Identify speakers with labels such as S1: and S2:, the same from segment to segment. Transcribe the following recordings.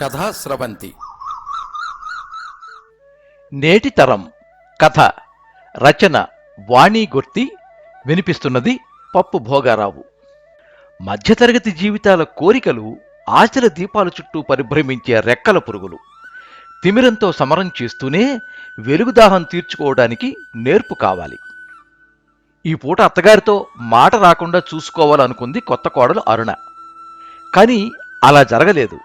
S1: కథా స్రవంతి.
S2: నేటి తరం కథ రచన వాణి గుర్తి వినిపిస్తున్నది పప్పు భోగారావు. మధ్యతరగతి జీవితాల కోరికలు ఆచల దీపాల చుట్టూ పరిభ్రమించే రెక్కల పురుగులు. తిమిరంతో సమరం చేస్తూనే వెలుగుదాహం తీర్చుకోవడానికి నేర్పు కావాలి. ఈ పూట అత్తగారితో మాట రాకుండా చూసుకోవాలనుకుంది కొత్త కోడలు అరుణ. కానీ అలా జరగలేదు.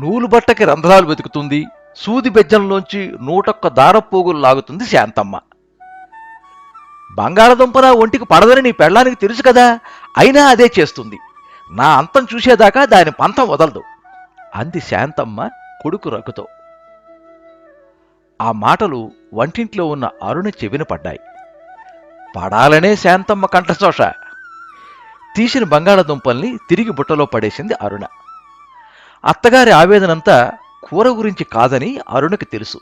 S2: నూలు బట్టకి రంధ్రాలు వెతుకుతుంది సూది బెజ్జంలోంచి నూటొక్క దారపోగులు లాగుతుంది శాంతమ్మ. బంగాళదుంపన ఒంటికి పడదని నీ పెళ్ళానికి తెలుసు కదా అయినా అదే చేస్తుంది. నా అంతం చూసేదాకా దాని పంతం వదలదు అంది శాంతమ్మ కొడుకు రగ్గుతో ఆ మాటలు వంటింట్లో ఉన్న అరుణ చెవిన పడ్డాయి. పడాలనే శాంతమ్మ కంఠశోష. తీసిన బంగాళదుంపల్ని తిరిగి బుట్టలో పడేసింది అరుణ. అత్తగారి ఆవేదనంతా కూర గురించి కాదని అరుణకి తెలుసు.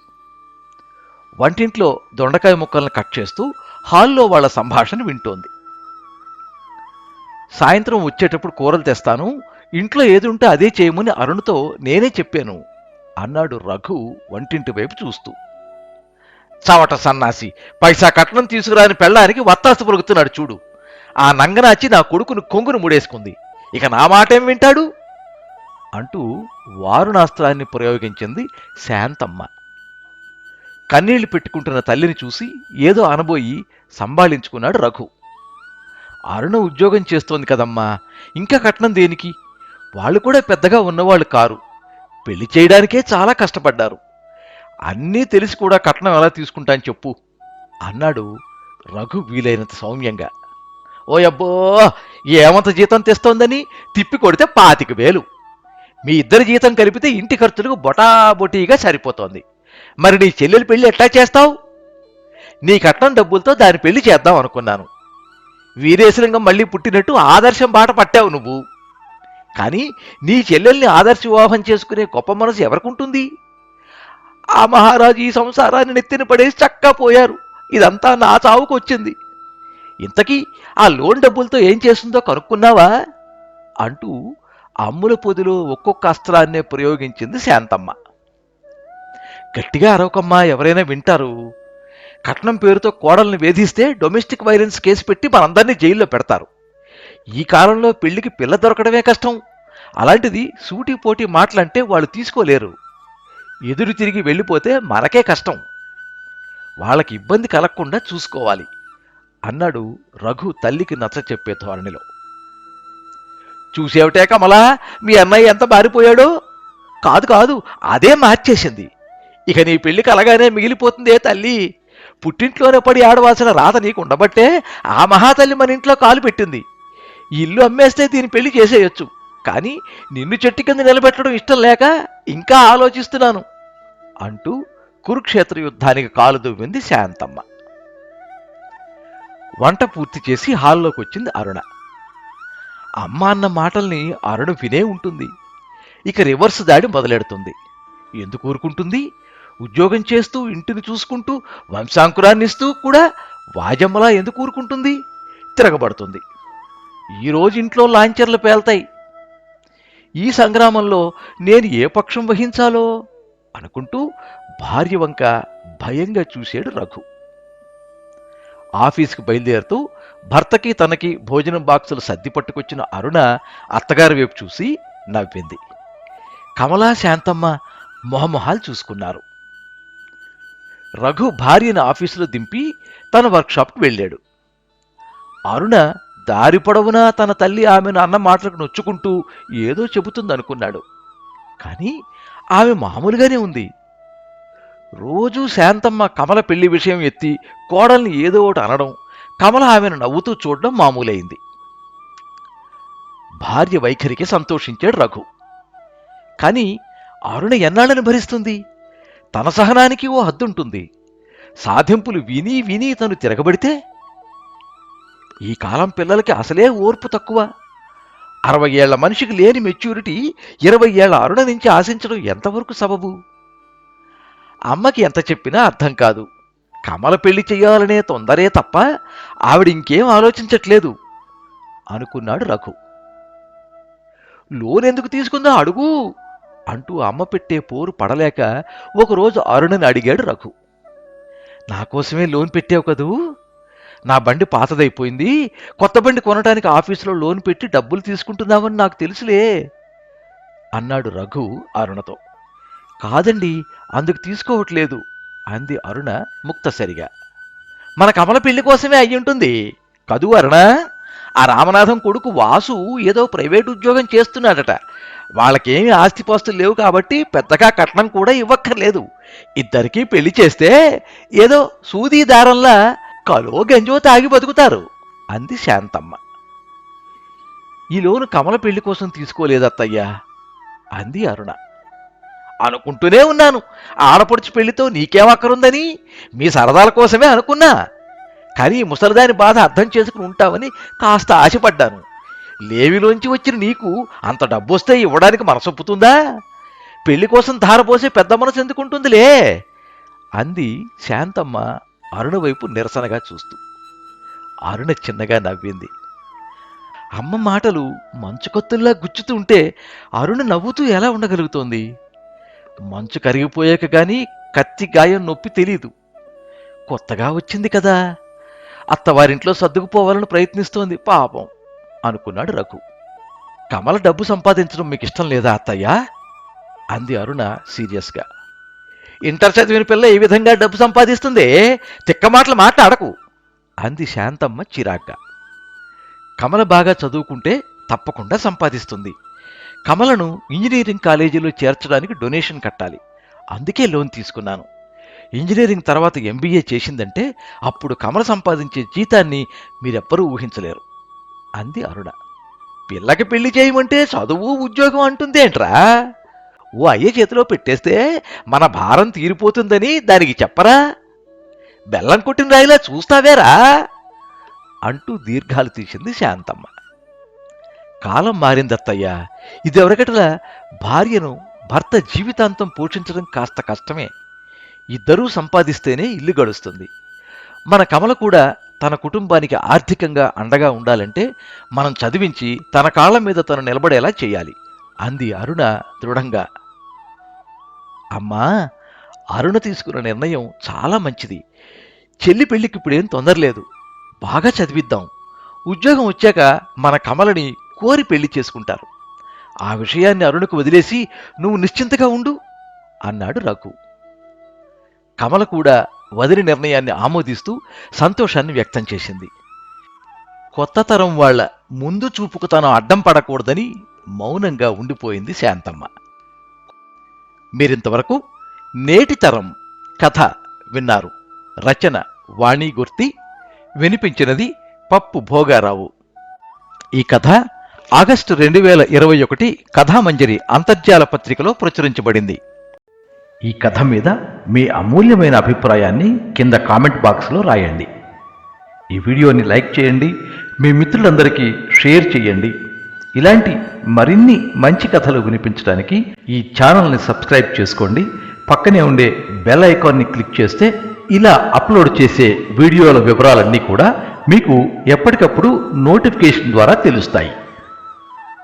S2: వంటింట్లో దొండకాయ ముక్కలను కట్ చేస్తూ హాల్లో వాళ్ళ సంభాషణ వింటోంది. సాయంత్రం వచ్చేటప్పుడు కూరలు తెస్తాను ఇంట్లో ఏది ఉంటే అదే చేయమని అరుణ్తో నేనే చెప్పాను అన్నాడు రఘు వంటింటి వైపు చూస్తూ. చవట సన్నాసి పైసా కట్నం తీసుకురాని పెళ్ళానికి వత్తాసు పొలుగుతున్నాడు చూడు. ఆ నంగనాచి నా కొడుకును కొంగును ముడేసుకుంది. ఇక నా మాటేం వింటాడు? అంటూ వారుణాస్త్రాన్ని ప్రయోగించింది శాంతమ్మ. కన్నీళ్ళు పెట్టుకుంటున్న తల్లిని చూసి ఏదో అనబోయి సంభాళించుకున్నాడు రఘు. అరుణ ఉద్యోగం చేస్తోంది కదమ్మా ఇంకా కట్నం దేనికి? వాళ్ళు కూడా పెద్దగా ఉన్నవాళ్ళు కారు. పెళ్ళి చేయడానికే చాలా కష్టపడ్డారు. అన్నీ తెలిసి కూడా కట్నం ఎలా తీసుకుంటాను చెప్పు అన్నాడు రఘు వీలైనంత సౌమ్యంగా. ఓ అబ్బో ఏమంత జీతం తెస్తోందని తిప్పి కొడితే పాతిక వేలు. మీ ఇద్దరి జీతం కలిపితే ఇంటి ఖర్చులకు బొటాబొటీగా సరిపోతోంది. మరి నీ చెల్లెలి పెళ్ళి ఎట్లా చేస్తావు? నీ కట్నం డబ్బులతో దాని పెళ్ళి చేద్దాం అనుకున్నాను. వీరేశలింగం మళ్ళీ పుట్టినట్టు ఆదర్శం బాట పట్టావు నువ్వు. కానీ నీ చెల్లెల్ని ఆదర్శ వివాహం చేసుకునే గొప్ప మనసు ఎవరికుంటుంది? ఆ మహారాజు ఈ సంసారాన్ని నెత్తిన పడేసి చక్కా పోయారు ఇదంతా నా చావుకు వచ్చింది ఇంతకీ ఆ లోన్ డబ్బులతో ఏం చేస్తుందో కనుక్కున్నావా? అంటూ అమ్ముల పొదిలో ఒక్కొక్క అస్త్రాన్నే ప్రయోగించింది శాంతమ్మ. గట్టిగా అరవకమ్మా ఎవరైనా వింటారు? కట్నం పేరుతో కోడల్ని వేధిస్తే డొమెస్టిక్ వైలెన్స్ కేసు పెట్టి మనందరినీ జైల్లో పెడతారు. ఈ కాలంలో పెళ్ళికి పిల్ల దొరకడమే కష్టం. అలాంటిది సూటి పోటీ మాటలంటే వాళ్ళు తీసుకోలేరు. ఎదురు తిరిగి వెళ్ళిపోతే మనకే కష్టం. వాళ్ళకి ఇబ్బంది కలగకుండా చూసుకోవాలి అన్నాడు రఘు తల్లికి నచ్చ చెప్పే ధోరణిలో. చూసేవటే కమలా మీ అన్నయ్య ఎంత మారిపోయాడో? కాదు కాదు అదే మార్చేసింది. ఇక నీ పెళ్ళికి అలాగానే మిగిలిపోతుందే తల్లి. పుట్టింట్లోనే పడి ఆడవలసిన రాత నీకు ఉండబట్టే ఆ మహాతల్లి మన ఇంట్లో కాలు పెట్టింది. ఇల్లు అమ్మేస్తే దీని పెళ్ళి చేసేయొచ్చు. కానీ నిన్ను చెట్టు కింద నిలబెట్టడం ఇష్టం లేక ఇంకా ఆలోచిస్తున్నాను అంటూ కురుక్షేత్ర యుద్ధానికి కాలు దువ్వింది శాంతమ్మ. వంట పూర్తి చేసి హాల్లోకి వచ్చింది అరుణ. అమ్మ అన్న మాటల్ని అరుణ వినే ఉంటుంది. ఇక రివర్స్ దాడి మొదలెడుతుంది. ఎందుకు ఊరుకుంటుంది? ఉద్యోగం చేస్తూ ఇంటిని చూసుకుంటూ వంశాంకురాన్ని ఇస్తూ కూడా వాజమ్మలా ఎందుకు ఊరుకుంటుంది? తిరగబడుతుంది. ఈరోజు ఇంట్లో లాంచర్లు పేల్తాయి. ఈ సంగ్రామంలో నేను ఏ పక్షం వహించాలో? అనుకుంటూ భార్య వంక భయంగా చూశాడు రఘు. ఆఫీస్కి బయలుదేరుతూ భర్తకి తనకి భోజనం బాక్సులు సర్ది పట్టుకొచ్చిన అరుణ అత్తగారి వైపు చూసి నవ్వింది. కమలా శాంతమ్మ మొహమొహాలు చూసుకున్నారు. రఘు భార్యను ఆఫీసులో దింపి తన వర్క్షాప్కి వెళ్ళాడు. అరుణ దారి పొడవునా తన తల్లి ఆమెను అన్న మాటలకు నొచ్చుకుంటూ ఏదో చెబుతుందనుకున్నాడు. కానీ ఆమె మామూలుగానే ఉంది. రోజూ శాంతమ్మ కమల పెళ్ళి విషయం ఎత్తి కోడల్ని ఏదో ఒకటి అనడం కమల ఆమెను నవ్వుతూ చూడడం మామూలైంది. భార్య వైఖరికి సంతోషించాడు రఘు. కానీ అరుణ ఎన్నాళ్ళని భరిస్తుంది? తన సహనానికి ఓ హద్దుంటుంది. సాధింపులు విని విని తను తిరగబడితే? ఈ కాలం పిల్లలకి అసలే ఓర్పు తక్కువ. అరవై ఏళ్ళ మనిషికి లేని మెచ్యూరిటీ ఇరవై ఏళ్ళ అరుణ నుంచి ఆశించడం ఎంతవరకు సబబు? అమ్మకి ఎంత చెప్పినా అర్థం కాదు. కమల పెళ్ళి చెయ్యాలనే తొందరే తప్ప ఆవిడ ఇంకేం ఆలోచించట్లేదు అనుకున్నాడు రఘు. లోన్ ఎందుకు తీసుకుందా అడుగు అంటూ అమ్మ పెట్టే పోరు పడలేక ఒకరోజు అరుణని అడిగాడు రఘు. నా కోసమే లోన్ పెట్టావు కదూ? నా బండి పాతదైపోయింది. కొత్త బండి కొనడానికి ఆఫీసులో లోన్ పెట్టి డబ్బులు తీసుకుంటున్నామని నాకు తెలుసులే అన్నాడు రఘు అరుణతో. కాదండి అందుకు తీసుకోవట్లేదు అంది అరుణ ముక్తసరిగా. మన కమల పెళ్ళి కోసమే అయ్యుంటుంది కదూ అరుణ? ఆ రామనాథం కొడుకు వాసు ఏదో ప్రైవేట్ ఉద్యోగం చేస్తున్నాడట. వాళ్ళకేమి ఆస్తిపాస్తులు లేవు కాబట్టి పెద్దగా కట్నం కూడా ఇవ్వక్కర్లేదు. ఇద్దరికీ పెళ్ళి చేస్తే ఏదో సూదీ దారంలా కలో గంజో తాగి బతుకుతారు అంది శాంతమ్మ. ఈ లోను కమల పెళ్ళి కోసం తీసుకోలేదత్తయ్యా అంది అరుణ. అనుకుంటూనే ఉన్నాను. ఆడపడుచు పెళ్ళితో నీకేమక్కరుందని మీ సరదాల కోసమే అనుకున్నా. కానీ ముసలిదాని బాధ అర్థం చేసుకుని ఉంటావని కాస్త ఆశపడ్డాను. లేవిలోంచి వచ్చిన నీకు అంత డబ్బు వస్తే ఇవ్వడానికి మనసొప్పుతుందా? పెళ్ళి కోసం ధారపోసే పెద్ద మనసు ఎందుకుంటుందిలే? అంది శాంతమ్మ అరుణ వైపు నిరసనగా చూస్తూ. అరుణ చిన్నగా నవ్వింది. అమ్మ మాటలు మంచుకొత్తుల్లా గుచ్చుతుంటే అరుణ నవ్వుతూ ఎలా ఉండగలుగుతోంది? మంచు కరిగిపోయాక గాని కత్తి గాయం నొప్పి తెలీదు. కొత్తగా వచ్చింది కదా. అత్తవారింట్లో సర్దుకుపోవాలని ప్రయత్నిస్తోంది. పాపం అనుకున్నాడు రఘు. కమల డబ్బు సంపాదించడం మీకు ఇష్టం లేదా అత్తయ్యా? అంది అరుణ సీరియస్గా. ఇంటర్ చదివిన పిల్ల ఏ విధంగా డబ్బు సంపాదిస్తుంది? తిక్క మాటలు మాట్లాడకు అంది శాంతమ్మ చిరాగ్గా. కమల బాగా చదువుకుంటే తప్పకుండా సంపాదిస్తుంది. కమలను ఇంజనీరింగ్ కాలేజీలో చేర్చడానికి డొనేషన్ కట్టాలి. అందుకే లోన్ తీసుకున్నాను. ఇంజనీరింగ్ తర్వాత ఎంబీఏ చేసిందంటే అప్పుడు కమల సంపాదించే జీతాన్ని మీరెవ్వరూ ఊహించలేరు. అంది అరుణ. పిల్లకి పెళ్ళి చేయమంటే చదువు ఉద్యోగం అంటుందేంట్రా ఓ అయ్య చేతిలో పెట్టేస్తే మన భారం తీరిపోతుందని దానికి చెప్పరా? బెల్లం కొట్టిన రాయిలా చూస్తావేరా? అంటూ దీర్ఘాలు తీసింది శాంతమ్మ. కాలం మారిందత్తయ్యా. ఇదెవరకటలా? భార్యను భర్త జీవితాంతం పోషించడం కాస్త కష్టమే. ఇద్దరూ సంపాదిస్తేనే ఇల్లు గడుస్తుంది. మన కమల కూడా తన కుటుంబానికి ఆర్థికంగా అండగా ఉండాలంటే మనం చదివించి తన కాళ్ళ మీద తను నిలబడేలా చేయాలి. అంది అరుణ దృఢంగా. అమ్మా అరుణ తీసుకున్న నిర్ణయం చాలా మంచిది. చెల్లి పెళ్ళికి ఇప్పుడేం తొందరలేదు. బాగా చదివిద్దాం. ఉద్యోగం వచ్చాక మన కమలని కోరి పెళ్ళి చేసుకుంటారు. ఆ విషయాన్ని అరుణకు వదిలేసి నువ్వు నిశ్చింతగా ఉండు అన్నాడు రఘు. కమల కూడా వదిలి నిర్ణయాన్ని ఆమోదిస్తూ సంతోషాన్ని వ్యక్తం చేసింది. కొత్త తరం వాళ్ళ ముందు చూపుకు తాను అడ్డం పడకూడదని మౌనంగా ఉండిపోయింది శాంతమ్మ. మీరింతవరకు నేటి తరం కథ విన్నారు. రచన వాణి గుర్తి వినిపించినది పప్పు భోగారావు. ఈ కథ ఆగస్టు రెండు వేల ఇరవై ఒకటి కథామంజరి అంతర్జాల పత్రికలో ప్రచురించబడింది. ఈ కథ మీద మీ అమూల్యమైన అభిప్రాయాన్ని కింద కామెంట్ బాక్స్లో రాయండి. ఈ వీడియోని లైక్ చేయండి మీ మిత్రులందరికీ షేర్ చేయండి. ఇలాంటి మరిన్ని మంచి కథలు వినిపించడానికి ఈ ఛానల్ని సబ్స్క్రైబ్ చేసుకోండి. పక్కనే ఉండే బెల్ ఐకాన్ని క్లిక్ చేస్తే ఇలా అప్లోడ్ చేసే వీడియోల వివరాలన్నీ కూడా మీకు ఎప్పటికప్పుడు నోటిఫికేషన్ ద్వారా తెలుస్తాయి.